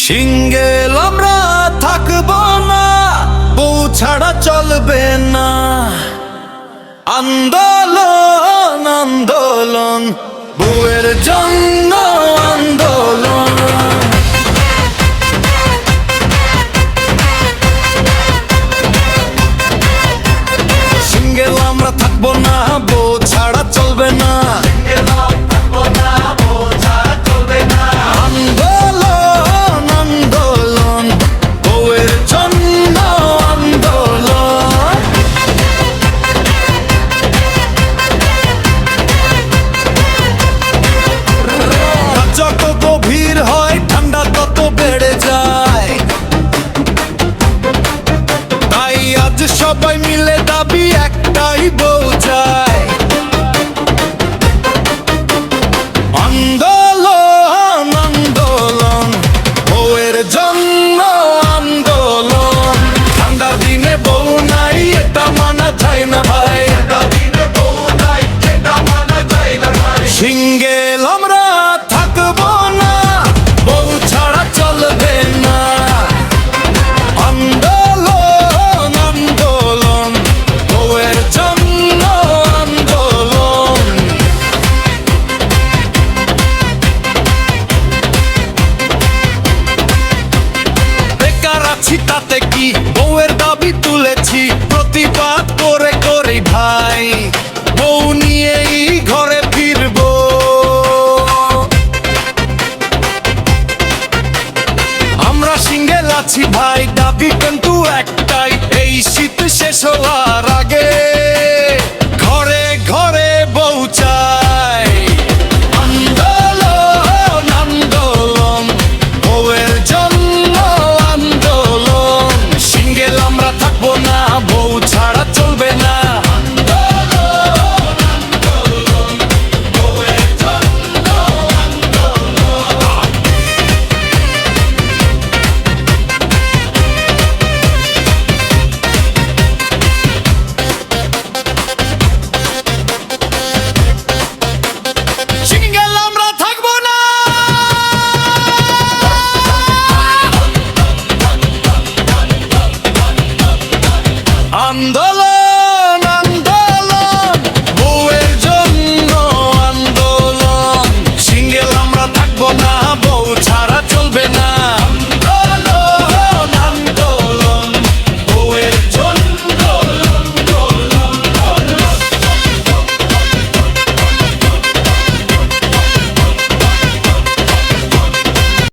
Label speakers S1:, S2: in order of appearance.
S1: Single আমরা থাকব না, বউ ছাড়া চলবে না। আন্দোলন আন্দোলন, বউয়ের জন্য আন্দোলন। সিঙ্গেল আমরা থাকব না, বউ ছাড়া চলবে না। সবাই মিলে দাবি একটাই বউ চায় আন্দোলন আন্দোলন, বউয়ের জন্য আন্দোলন। ঠান্ডা দিনে বউ নাই, এটা মানা যায় না ভাই। সিঙ্গেল বেকার তাতে কি? বউয়ের দাবি তুলেছি। প্রতিবাদ করে করে ভাই। বউ নিয়েই ঘরে ফিরবো। আমরা সিঙ্গেল আছি ভাই, দাবি কিন্তু একটাই, এই শীত শেষ হওয়ার আগে।